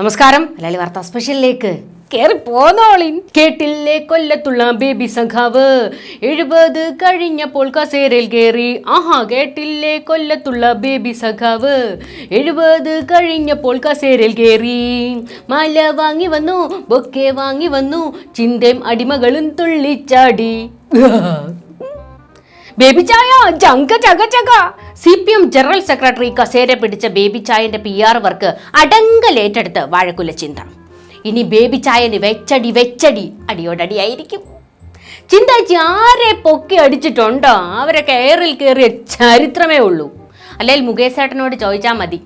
നമസ്കാരം. മലയാളി വാർത്താ സ്പെഷ്യലിലേക്ക്. കേറി പോന്നോളിൻ കേട്ടില്ലേ കൊല്ലത്തുള്ള ബേബി സഖാവ്. എഴുപത് കഴിഞ്ഞപ്പോൾ കസേരയിൽ കയറി ആഹാ കേട്ടില്ലേ കൊല്ലത്തുള്ള ബേബി സഖാവ്. എഴുപത് കഴിഞ്ഞപ്പോൾ കസേരയിൽ കയറി മല വാങ്ങി വന്നു ബൊക്കെ വാങ്ങി വന്നു. ചിന്തയും അടിമകളും തുള്ളിച്ചാടി. ബേബി ജങ്ക ചക ചക. C P M general secretary കസേര പിടിച്ച ബേബി ചായന്റെ പി ആർ വർക്ക് അടങ്കലേറ്റെടുത്ത് വാഴക്കുല ചിന്ത. ഇനി ബേബി ചായന് വെച്ചടി വെച്ചടി അടിയോടടിയായിരിക്കും. ചിന്താച്ചി ആരെ പൊക്കി അടിച്ചിട്ടുണ്ടോ? അവരെ കയറിൽ കയറിയ ചരിത്രമേ ഉള്ളൂ. അല്ലെങ്കിൽ മുകേഷ് ഏട്ടനോട് ചോദിച്ചാൽ മതി.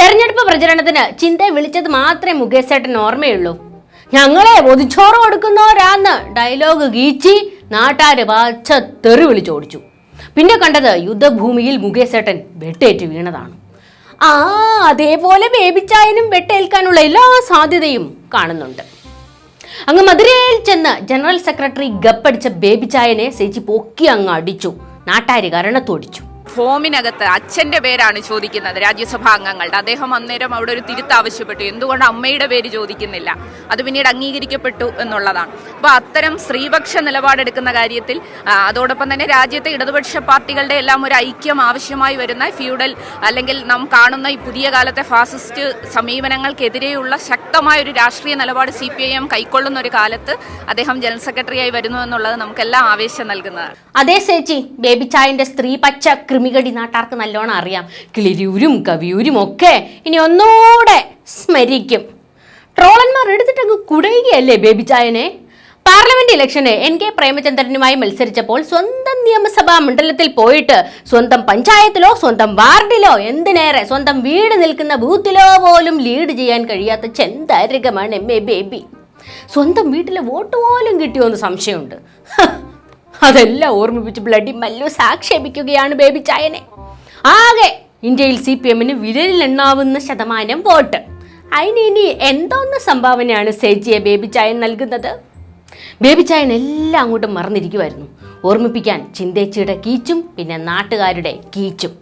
തെരഞ്ഞെടുപ്പ് പ്രചരണത്തിന് ചിന്തയെ വിളിച്ചത് മാത്രമേ മുകേശേട്ടൻ ഓർമ്മയുള്ളൂ. ഞങ്ങളെ ഒതിച്ചോറ് കൊടുക്കുന്നവരാന്ന് ഡയലോഗ് ഗീച്ചി നാട്ടാര് വാച്ച തെറി വിളിച്ചോടിച്ചു പിന്നെ കണ്ടത് യുദ്ധഭൂമിയിൽ മുകേശേട്ടൻ വെട്ടേറ്റ് വീണതാണ്. ആ അതേപോലെ ബേബിച്ചായനും വെട്ടേൽക്കാനുള്ള എല്ലാ സാധ്യതയും കാണുന്നുണ്ട്. അങ്ങ് മധുരയിൽ ചെന്ന് ജനറൽ സെക്രട്ടറി ഗപ്പടിച്ച ബേബിച്ചായനെ സേച്ചി പൊക്കി അങ്ങ് അടിച്ചു. നാട്ടാര് കരണത്തോടിച്ചു. ഫോമിനകത്ത് അച്ഛന്റെ പേരാണ് ചോദിക്കുന്നത് രാജ്യസഭാ അംഗങ്ങളുടെ. അദ്ദേഹം അന്നേരം അവിടെ ഒരു തിരുത്ത് ആവശ്യപ്പെട്ടു. എന്തുകൊണ്ട് അമ്മയുടെ പേര് ചോദിക്കുന്നില്ല? അത് പിന്നീട് അംഗീകരിക്കപ്പെട്ടു എന്നുള്ളതാണ്. അപ്പോൾ അത്തരം സ്ത്രീപക്ഷ നിലപാടെടുക്കുന്ന കാര്യത്തിൽ അതോടൊപ്പം തന്നെ രാജ്യത്തെ ഇടതുപക്ഷ പാർട്ടികളുടെ എല്ലാം ഒരു ഐക്യം ആവശ്യമായി വരുന്ന ഫ്യൂഡൽ അല്ലെങ്കിൽ നാം കാണുന്ന ഈ പുതിയ കാലത്തെ ഫാസിസ്റ്റ് സമീപനങ്ങൾക്കെതിരെയുള്ള ശക്തമായ ഒരു രാഷ്ട്രീയ നിലപാട് സി പി ഐ എം കൈക്കൊള്ളുന്ന ഒരു കാലത്ത് അദ്ദേഹം ജനറൽ സെക്രട്ടറിയായി വരുന്നു എന്നുള്ളത് നമുക്കെല്ലാം ആവേശം നൽകുന്നതാണ്. അതേ ചേച്ചി ബേബിച്ചായന്റെ സ്ത്രീപക്ഷ കൃമികടി നാട്ടാർക്ക് നല്ലോണം അറിയാം. കിളിരൂരും കവിയൂരും ഒക്കെ ഇനി ഒന്നുകൂടെ സ്മരിക്കും. ട്രോളന്മാർ എടുത്തിട്ടങ്ങ് കുടയുകയല്ലേ ബേബി ചായനെ പാർലമെന്റ് ഇലക്ഷന് എൻ കെ പ്രേമചന്ദ്രനുമായി മത്സരിച്ചപ്പോൾ സ്വന്തം നിയമസഭാ മണ്ഡലത്തിൽ പോയിട്ട് സ്വന്തം പഞ്ചായത്തിലോ സ്വന്തം വാർഡിലോ എന്തിനേറെ സ്വന്തം വീട് നിൽക്കുന്ന ബൂത്തിലോ പോലും ലീഡ് ചെയ്യാൻ കഴിയാത്ത ചെന്തരകമാണ് എം എ ബേബി. സ്വന്തം വീട്ടിലെ വോട്ട് പോലും കിട്ടിയോ എന്ന് സംശയമുണ്ട്. അതെല്ലാം ഓർമ്മിപ്പിച്ച് ബ്ലഡി മല്ലു ആക്ഷേപിക്കുകയാണ് ബേബി ചായനെ. ആകെ ഇന്ത്യയിൽ സി പി എമ്മിന് വിരലിലെണ്ണാവുന്ന ശതമാനം വോട്ട്. അതിന് ഇനി എന്തോന്ന സംഭാവനയാണ് സേജിയെ ബേബി ചായൻ നൽകുന്നത്? ബേബി ചായൻ എല്ലാം അങ്ങോട്ടും മറന്നിരിക്കുമായിരുന്നു ഓർമ്മിപ്പിക്കാൻ ചിന്തേച്ചിയുടെ കീച്ചും പിന്നെ നാട്ടുകാരുടെ കീച്ചും.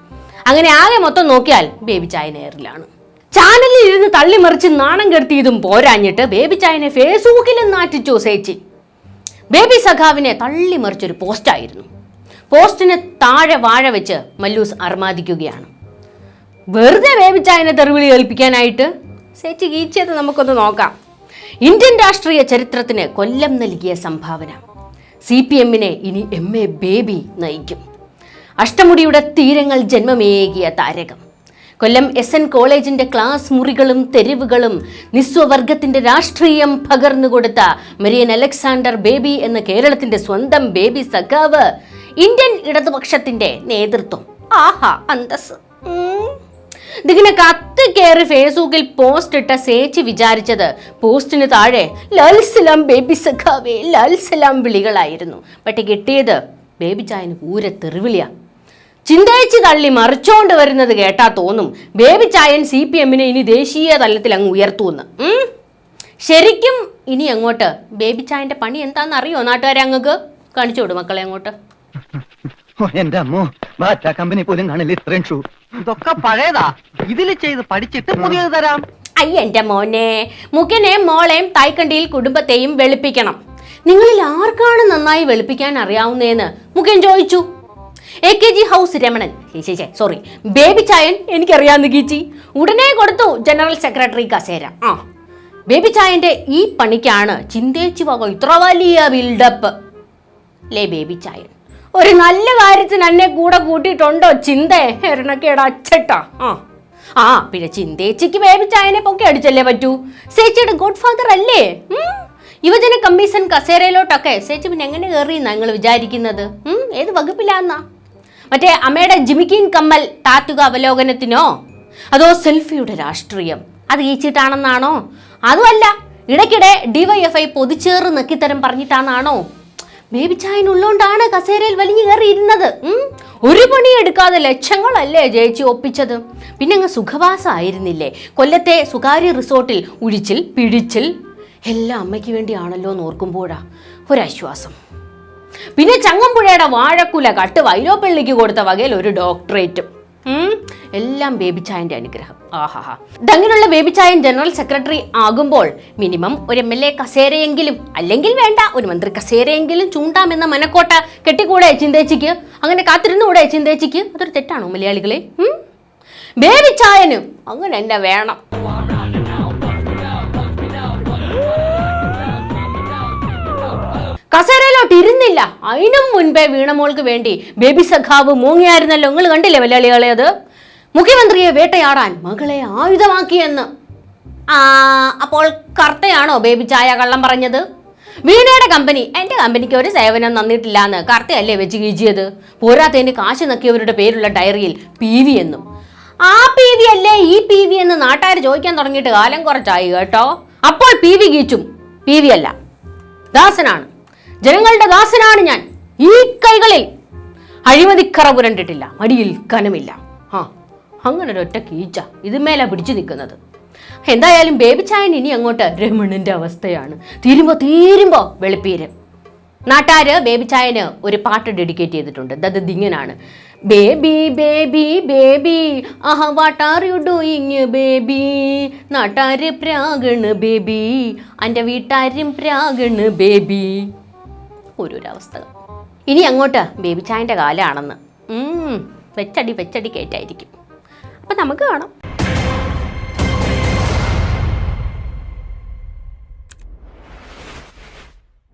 അങ്ങനെ ആകെ മൊത്തം നോക്കിയാൽ ബേബി ചായൻ എയറിലാണ്. ചാനലിൽ ഇരുന്ന് തള്ളിമറിച്ച് നാണം കെടുത്തിയതും പോരാഞ്ഞിട്ട് ബേബി ചായനെ ഫേസ്ബുക്കിലും നാറ്റിച്ചു സേച്ചി. ബേബി സഖാവിനെ തള്ളിമറിച്ചൊരു പോസ്റ്റായിരുന്നു. പോസ്റ്റിന് താഴെ വാഴ വെച്ച് മല്ലൂസ് അർമാദിക്കുകയാണ്. വെറുതെ വേവിച്ചായനെ തെറിവിളി ഏൽപ്പിക്കാനായിട്ട് സേച്ചി ഗീച്ചത് നമുക്കൊന്ന് നോക്കാം. ഇന്ത്യൻ രാഷ്ട്രീയ ചരിത്രത്തിന് കൊല്ലം നൽകിയ സംഭാവന. സി പി എമ്മിനെ ഇനി എം എ ബേബി നയിക്കും. അഷ്ടമുടിയുടെ തീരങ്ങൾ ജന്മമേകിയ താരകം. കൊല്ലം എസ് എൻ കോളേജിന്റെ ക്ലാസ് മുറികളും തെരുവുകളും നിസ്വവർഗത്തിന്റെ രാഷ്ട്രീയം പകർന്നുകൊടുത്ത മരിയൻ അലക്സാണ്ടർ ബേബി എന്ന കേരളത്തിന്റെ സ്വന്തം ബേബി സഖാവ് ഇന്ത്യൻ ഇടതുപക്ഷത്തിന്റെ നേതൃത്വം. ആഹാ അന്തസ്. ഇതിങ്ങനെ കത്ത് കയറി ഫേസ്ബുക്കിൽ പോസ്റ്റ് ഇട്ട സേച്ചി വിചാരിച്ചത് പോസ്റ്റിന് താഴെ ലാൽസലാം ബേബി സഖാവേ ലാൽസലാം വിളികളായിരുന്നു. പക്ഷെ കിട്ടിയത് ബേബി ചായന് പൂര തെറിവിളിയാ. ചിന്തയിച്ച് തള്ളി മറിച്ചോണ്ട് വരുന്നത് കേട്ടാ തോന്നും. ബേബി ചായൻ സി പി എമ്മിനെ ഇനി ദേശീയ തലത്തിൽ അങ്ങ് ഉയർത്തുമെന്ന്. ഉം. ശരിക്കും ഇനി അങ്ങോട്ട് ബേബി ചായന്റെ പണി എന്താണെന്ന് അറിയോ നാട്ടുകാരെ അങ്ങക്ക്? കാണിച്ചു വിടും മക്കളെ അങ്ങോട്ട്. എന്റെ അമ്മോ ബാറ്റ കമ്പനി പോലും കാണില്ല ഇത്രയും ഷൂ. ഇതൊക്കെ പഴയതാ. ഇതിൽ ചെയ്ത് പഠിച്ചിട്ട് പുതിയത് തരാം. അയ്യ എന്റെ മോനെ. മുഖനെയും മോളെയും തായ്ക്കണ്ടിയിൽ കുടുംബത്തെയും വെളുപ്പിക്കണം. നിങ്ങളിൽ ആർക്കാണ് നന്നായി വെളുപ്പിക്കാൻ അറിയാവുന്നതെന്ന് മുഖ്യൻ ചോദിച്ചു. A K G house Ramanan. Sorry Baby ചായൻ എനിക്കറിയാവുന്ന ഗീച്ചി ഉടനെ കൊടുത്തു ജനറൽ സെക്രട്ടറി കസേര. ആ. ബേബി ചായന്റെ ഈ പണിക്കാണ് ചിന്തേച്ചു വക ഇത്ര വലിയ ബിൽഡപ്പ് ലേ ബേബി ചായൻ? ഒരു നല്ല കാര്യത്തിന് എന്നെ കൂടെ കൂട്ടിയിട്ടുണ്ടോ ചിന്തേ? എരണക്കേട അച്ചട്ടാ. ആ. ആ പിന്നെ ചിന്തേച്ചിക്ക് ബേബി ചായനെ പൊക്കി അടിച്ചല്ലേ പറ്റൂ? സേച്ചിയുടെ ഗോഡ് ഫാദർ അല്ലേ? യുവജന കമ്മീഷൻ കസേരയിലോട്ടൊക്കെ. സേച്ചി പിന്നെ എങ്ങനെ കയറി നിങ്ങൾ വിചാരിക്കുന്നത്? ഏത് വകുപ്പിലാന്നാ? മറ്റേ അമ്മയുടെ ജിമിക്കിൻ കമ്മൽ താത്തുക അവലോകനത്തിനോ? അതോ സെൽഫിയുടെ രാഷ്ട്രീയം? അത് ഈച്ചിട്ടാണെന്നാണോ? അതുമല്ല ഇടയ്ക്കിടെ ഡിവൈഎഫ്ഐ പൊതിച്ചേറ് നക്കിത്തരം പറഞ്ഞിട്ടാണെന്നാണോ ബേബിച്ചായനുള്ളോണ്ടാണ് കസേരയിൽ വലിഞ്ഞു കയറിയിരുന്നത്. ഒരു പണി എടുക്കാതെ ലക്ഷങ്ങളല്ലേ ജയിച്ച് ഒപ്പിച്ചത്. പിന്നെ അങ്ങ് സുഖവാസമായിരുന്നില്ലേ കൊല്ലത്തെ സ്വകാര്യ റിസോർട്ടിൽ ഉഴിച്ചിൽ പിടിച്ചിൽ എല്ലാം അമ്മയ്ക്ക് വേണ്ടിയാണല്ലോ എന്ന് ഓർക്കുമ്പോഴാ ഒരാശ്വാസം. പിന്നെ ചങ്ങമ്പുഴയുടെ വാഴക്കുല കട്ട് വൈലോപ്പള്ളിക്ക് കൊടുത്ത വകയിൽ ഒരു ഡോക്ടറേറ്റും. എല്ലാം ബേബിച്ചായന്റെ അനുഗ്രഹം. ആഹാഹാ. ഇതങ്ങനെയുള്ള ബേബിച്ചായൻ ജനറൽ സെക്രട്ടറി ആകുമ്പോൾ മിനിമം ഒരു എം എൽ എ കസേരയെങ്കിലും അല്ലെങ്കിൽ വേണ്ട ഒരു മന്ത്രി കസേരയെങ്കിലും ചൂണ്ടാമെന്ന മനക്കോട്ട കെട്ടിക്കൂടെ ചിന്തേച്ചിക്ക് അങ്ങനെ കാത്തിരുന്നുകൂടെ ചിന്തേച്ചിക്ക് അതൊരു തെറ്റാണോ മലയാളികളെ? ഉം? ബേബി അങ്ങനെ എന്നെ വേണം. കസേരയിലോട്ട് ഇരുന്നില്ല അതിനും മുൻപേ വീണമോൾക്ക് വേണ്ടി ബേബി സഖാവ് മൂങ്ങിയായിരുന്നല്ലോ. നിങ്ങൾ കണ്ടില്ലേ മലയാളികളെ അത്? മുഖ്യമന്ത്രിയെ വേട്ടയാടാൻ മകളെ ആയുധമാക്കിയെന്ന്. ആ അപ്പോൾ കർത്തയാണോ ബേബി ചായ കള്ളം പറഞ്ഞത്? വീണയുടെ കമ്പനി എന്റെ കമ്പനിക്ക് ഒരു സേവനം തന്നിട്ടില്ല എന്ന് കർത്തയല്ലേ വെച്ച് കീജിയത് പോരാത്തതിന് കാശ് നക്കിയവരുടെ പേരുള്ള ഡയറിയിൽ പി വി എന്നും. ആ പി വി അല്ലേ ഈ പി വി എന്ന് നാട്ടുകാർ ചോദിക്കാൻ തുടങ്ങിയിട്ട് കാലം കുറച്ചായി കേട്ടോ. അപ്പോൾ പി വി ഗീച്ചും പി വി അല്ല. ദാസനാണ്. ജനങ്ങളുടെ ദാസനാണ് ഞാൻ. ഈ കൈകളിൽ അഴിമതിക്കറ പുരണ്ടിട്ടില്ല മടിയിൽ കനമില്ല. ആ അങ്ങനെ ഒരു ഒരൊറ്റ കീച്ച ഇതുമേല പിടിച്ചു നിൽക്കുന്നത്. എന്തായാലും ബേബിച്ചായൻ ചായൻ ഇനി അങ്ങോട്ട് രമണന്റെ അവസ്ഥയാണ്. തീരുമ്പോ തീരുമ്പോ വെളുപ്പീര്. നാട്ടാര് ബേബിച്ചായന് ചായന് ഒരു പാട്ട് ഡെഡിക്കേറ്റ് ചെയ്തിട്ടുണ്ട്. ദത് ദിങ്ങനാണ് baby baby baby ah what are you doing baby? നാട്ടാര് പ്രാഗണ് ബേബി. എന്റെ വീട്ടാരും പ്രാഗണ് ബേബി. ഓരോരവസ്ഥകൾ ഇനി അങ്ങോട്ട് ബേബി ചായന്റെ കാലമാണെന്ന് വെച്ചടി വെച്ചടി കേട്ടായിരിക്കും അപ്പം നമുക്ക് കാണാം.